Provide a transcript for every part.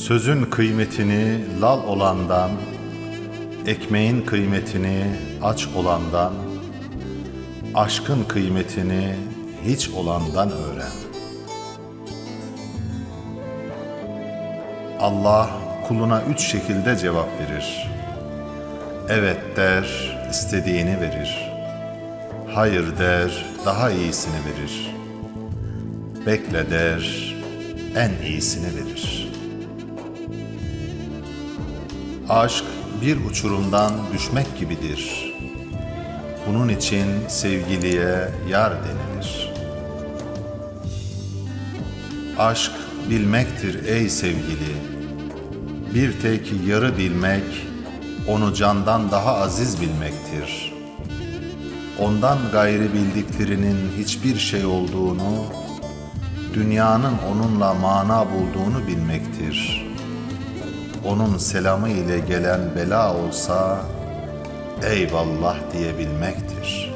Sözün kıymetini lal olandan, ekmeğin kıymetini aç olandan, aşkın kıymetini hiç olandan öğren. Allah kuluna üç şekilde cevap verir. Evet der, istediğini verir. Hayır der, daha iyisini verir. Bekle der, en iyisini verir. Aşk bir uçurumdan düşmek gibidir. Bunun için sevgiliye yar denilir. Aşk bilmektir ey sevgili. Bir tek yarı bilmek, onu candan daha aziz bilmektir. Ondan gayri bildiklerinin hiçbir şey olduğunu, dünyanın onunla mana bulduğunu bilmektir. Onun selamı ile gelen bela olsa, eyvallah diyebilmektir.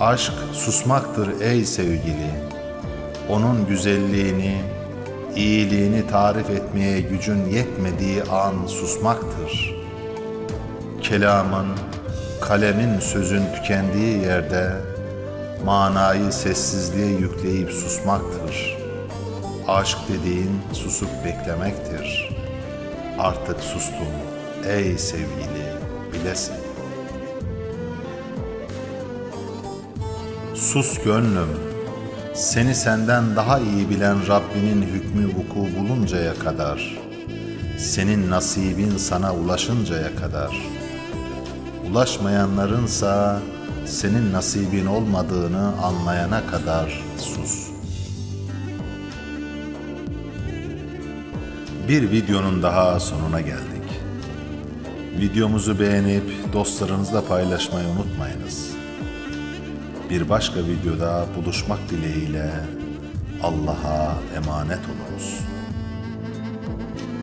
Aşk susmaktır ey sevgili. Onun güzelliğini, iyiliğini tarif etmeye gücün yetmediği an susmaktır. Kelamın, kalemin sözün tükendiği yerde manayı sessizliğe yükleyip susmaktır. Aşk dediğin susup beklemektir. Artık sustum ey sevgili bilesin. Sus gönlüm, seni senden daha iyi bilen Rabbinin hükmü vuku buluncaya kadar, senin nasibin sana ulaşıncaya kadar, ulaşmayanlarınsa senin nasibin olmadığını anlayana kadar sus. Bir videonun daha sonuna geldik. Videomuzu beğenip dostlarınızla paylaşmayı unutmayınız. Bir başka videoda buluşmak dileğiyle Allah'a emanet olunuz.